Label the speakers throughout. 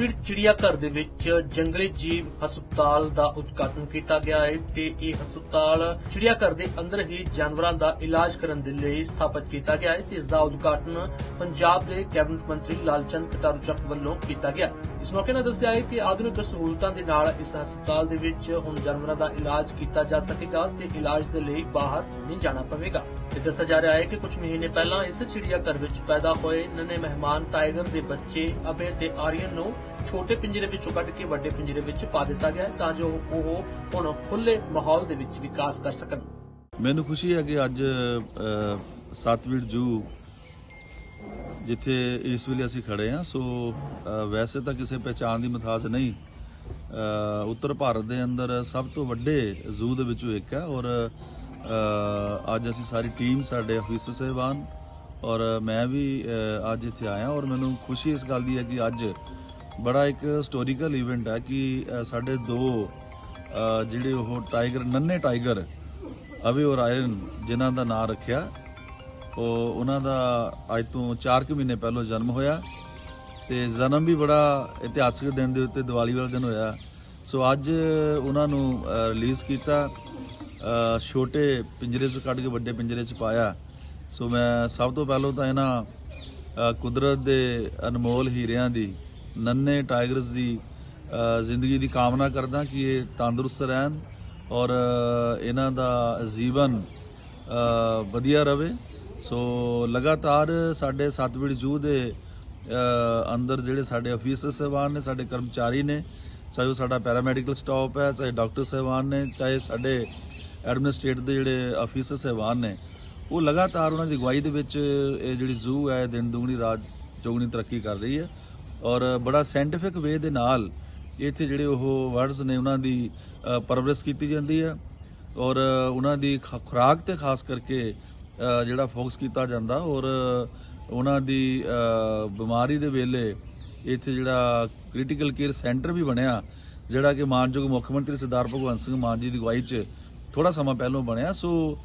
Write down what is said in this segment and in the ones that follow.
Speaker 1: ਪੀੜ ਚਿੜੀਆ ਘਰ ਦੇ ਵਿੱਚ ਜੰਗਲੀ ਜੀਵ ਹਸਪਤਾਲ ਦਾ ਉਦਘਾਟਨ ਕੀਤਾ ਗਿਆ ਹੈ ਤੇ ਇਹ ਹਸਪਤਾਲ ਚਿੜੀਆ ਘਰ ਦੇ ਅੰਦਰ ਹੀ ਜਾਨਵਰਾਂ ਦਾ ਇਲਾਜ ਕਰਨ ਦੇ ਲਈ ਸਥਾਪਿਤ ਕੀਤਾ ਗਿਆ ਹੈ ਤੇ ਇਸ ਦਾ ਉਦਘਾਟਨ ਪੰਜਾਬ ਦੇ ਕੈਬਨਿਟ ਮੰਤਰੀ ਲਾਲਚੰਦ ਕਟਾਰੂ ਚੱਕ ਵੱਲੋਂ ਕੀਤਾ ਗਿਆ ਇਸ ਮੌਕੇ ਨਾਲ ਦੱਸਿਆ ਹੈ ਕਿ ਆਧੁਨਿਕ ਸਹੂਲਤਾਂ ਦੇ ਨਾਲ ਇਸ ਹਸਪਤਾਲ ਦੇ ਵਿੱਚ ਹੁਣ ਜਾਨਵਰਾਂ ਦਾ ਇਲਾਜ ਕੀਤਾ ਜਾ ਸਕੇਗਾ ਤੇ ਇਲਾਜ ਦੇ ਲਈ ਬਾਹਰ ਨਹੀਂ ਜਾਣਾ ਪਵੇਗਾ। ਤੇ ਦੱਸਿਆ ਜਾ ਰਿਹਾ ਹੈ ਕਿ ਕੁਝ ਮਹੀਨੇ ਪਹਿਲਾਂ ਇਸ ਚਿੜੀਆ ਘਰ ਵਿੱਚ ਪੈਦਾ ਹੋਏ ਨਵੇਂ ਮਹਿਮਾਨ ਟਾਈਗਰ ਦੇ ਬੱਚੇ ਅਬੇ ਤੇ ਆਰੀਅਨ ਨੂੰ ਛੋਟੇ ਪਿੰਜਰੇ ਵਿੱਚੋਂ ਕੱਢ ਕੇ ਵੱਡੇ ਪਿੰਜਰੇ ਵਿੱਚ ਪਾ ਦਿੱਤਾ ਗਿਆ ਤਾਂ ਜੋ ਉਹ ਹੁਣ ਖੁੱਲੇ ਮਾਹੌਲ ਦੇ ਵਿੱਚ ਵਿਕਾਸ ਕਰ ਸਕਣ।
Speaker 2: ਮੈਨੂੰ ਖੁਸ਼ੀ ਹੈ ਕਿ ਅੱਜ ਸਤਵੀਰ ਜੂ ਜਿੱਥੇ ਇਸ ਵੇਲੇ ਅਸੀਂ ਖੜੇ ਹਾਂ, ਸੋ ਵੈਸੇ ਤਾਂ ਕਿਸੇ ਪਹਿਚਾਣ ਦੀ ਮਥਾਸ ਨਹੀਂ। ਉੱਤਰ ਭਾਰਤ ਦੇ ਅੰਦਰ ਸਭ ਤੋਂ ਵੱਡੇ ਜ਼ੂ ਦੇ ਵਿੱਚੋਂ ਇੱਕ ਹੈ ਔਰ ਅੱਜ ਅਸੀਂ ਸਾਰੀ ਟੀਮ ਸਾਡੇ ਅਫੀਸਰ ਸਹਿਬਾਨ ਔਰ ਮੈਂ ਵੀ ਅੱਜ ਇੱਥੇ ਆਇਆ ਔਰ ਮੈਨੂੰ ਖੁਸ਼ੀ ਇਸ ਗੱਲ ਦੀ ਹੈ ਕਿ ਅੱਜ ਬੜਾ ਇੱਕ ਹਿਸਟੋਰੀਕਲ ਇਵੈਂਟ ਹੈ ਕਿ ਸਾਡੇ ਦੋ ਜਿਹੜੇ ਉਹ ਟਾਈਗਰ ਨੰਨੇ ਟਾਈਗਰ ਅਵੇ ਔਰ ਆਇਰਨ, ਜਿਨ੍ਹਾਂ ਦਾ ਨਾਂ ਰੱਖਿਆ ਉਹ ਉਹਨਾਂ ਦਾ ਅੱਜ ਤੋਂ 4 ਕੁ ਮਹੀਨੇ ਪਹਿਲਾਂ ਜਨਮ ਹੋਇਆ ਤੇ ਜਨਮ ਵੀ ਬੜਾ ਇਤਿਹਾਸਿਕ ਦਿਨ ਦੇ ਉੱਤੇ ਦੀਵਾਲੀ ਵਾਲੇ ਦਿਨ ਹੋਇਆ। ਸੋ ਅੱਜ ਉਹਨਾਂ ਨੂੰ ਰਿਲੀਜ਼ ਕੀਤਾ ਛੋਟੇ ਪਿੰਜਰੇ 'ਚ ਕੱਢ ਕੇ ਵੱਡੇ ਪਿੰਜਰੇ 'ਚ ਪਾਇਆ। ਸੋ ਮੈਂ ਸਭ ਤੋਂ ਪਹਿਲਾਂ ਤਾਂ ਇਹਨਾਂ ਕੁਦਰਤ ਦੇ ਅਨਮੋਲ ਹੀਰਿਆਂ ਦੀ, ਨੰਨੇ ਟਾਈਗਰਸ ਦੀ ਜ਼ਿੰਦਗੀ ਦੀ ਕਾਮਨਾ ਕਰਦਾ ਕਿ ਇਹ ਤੰਦਰੁਸਤ ਰਹਿਣ ਔਰ ਇਹਨਾਂ ਦਾ ਜੀਵਨ ਵਧੀਆ ਰਹੇ। ਸੋ ਲਗਾਤਾਰ ਸਾਡੇ ਸਤਵੀਰ ਜੂ ਦੇ ਅੰਦਰ ਜਿਹੜੇ ਸਾਡੇ ਅਫੀਸਰ ਸਹਿਬਾਨ ਨੇ ਸਾਡੇ ਕਰਮਚਾਰੀ ਨੇ ਚਾਹੇ ਉਹ ਸਾਡਾ ਪੈਰਾਮੈਡੀਕਲ ਸਟਾਫ ਹੈ ਚਾਹੇ ਡਾਕਟਰ ਸਹਿਬਾਨ ਨੇ ਚਾਹੇ ਸਾਡੇ ਐਡਮਿਨਿਸਟ੍ਰੇਟ ਦੇ ਜਿਹੜੇ ਅਫੀਸਰ ਸਹਿਬਾਨ ਨੇ ਉਹ ਲਗਾਤਾਰ ਉਹਨਾਂ ਦੀ ਅਗਵਾਈ ਦੇ ਵਿੱਚ ਇਹ ਜਿਹੜੀ ਜ਼ੂ ਹੈ ਦਿਨ ਦੁਗਣੀ ਰਾਤ ਚੌਗਣੀ ਤਰੱਕੀ ਕਰ ਰਹੀ ਹੈ ਔਰ ਬੜਾ ਸਾਇੰਟੀਫਿਕ ਵੇ ਦੇ ਨਾਲ ਇੱਥੇ ਜਿਹੜੇ ਉਹ ਵਰਡਸ ਨੇ ਉਹਨਾਂ ਦੀ ਅ, ਪਰਵਰਿਸ਼ ਕੀਤੀ ਜਾਂਦੀ ਹੈ ਔਰ ਉਹਨਾਂ ਦੀ ਖੁਰਾਕ ਤੇ ਖਾਸ ਕਰਕੇ ਜਿਹੜਾ ਫੋਕਸ ਕੀਤਾ ਜਾਂਦਾ ਔਰ ਉਹਨਾਂ ਦੀ ਬਿਮਾਰੀ ਦੇ ਵੇਲੇ ਇੱਥੇ ਜਿਹੜਾ ਕ੍ਰਿਟੀਕਲ ਕੇਅਰ ਸੈਂਟਰ ਵੀ ਬਣਿਆ, ਜਿਹੜਾ ਕਿ ਮਾਨਯੋਗ ਮੁੱਖ ਮੰਤਰੀ ਸਰਦਾਰ ਭਗਵੰਤ ਸਿੰਘ ਮਾਨ ਜੀ ਦੀ ਅਗਵਾਈ 'ਚ ਥੋੜਾ ਸਮਾਂ ਪਹਿਲਾਂ ਬਣਿਆ। ਸੋ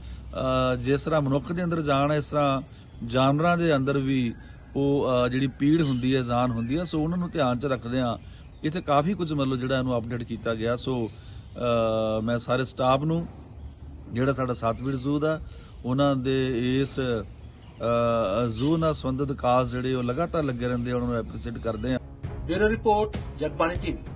Speaker 2: ਜਿਸ ਤਰ੍ਹਾਂ ਮਨੁੱਖ ਦੇ ਅੰਦਰ ਜਾਨ ਇਸ ਤਰ੍ਹਾਂ ਜਾਨਵਰਾਂ ਦੇ ਅੰਦਰ ਵੀ ਉਹ ਜਿਹੜੀ ਪੀੜ ਹੁੰਦੀ ਹੈ, ਜਾਨ ਹੁੰਦੀ ਹੈ। ਸੋ, ਉਹਨਾਂ ਨੂੰ ਧਿਆਨ 'ਚ ਰੱਖਦੇ ਆ ਇੱਥੇ ਕਾਫੀ ਕੁਝ ਮਤਲਬ ਜਿਹੜਾ ਇਹਨੂੰ ਅਪਡੇਟ ਕੀਤਾ ਗਿਆ। ਸੋ ਮੈਂ ਸਾਰੇ ਸਟਾਫ ਨੂੰ ਜਿਹੜਾ ਸਾਡਾ ਸਤਵੀਰ ਜ਼ੂ ਦਾ ਉਹਨਾਂ ਦੇ ਇਸ ਜ਼ੂ ਨਾਲ ਸੰਬੰਧਿਤ ਕਾਸ ਜਿਹੜੇ ਉਹ ਲਗਾਤਾਰ ਲੱਗੇ ਰਹਿੰਦੇ ਆ, ਉਹਨਾਂ ਨੂੰ ਐਪਰੀਸ਼ੀਏਟ ਕਰਦੇ ਆ।
Speaker 1: Bureau report Jagbani TV.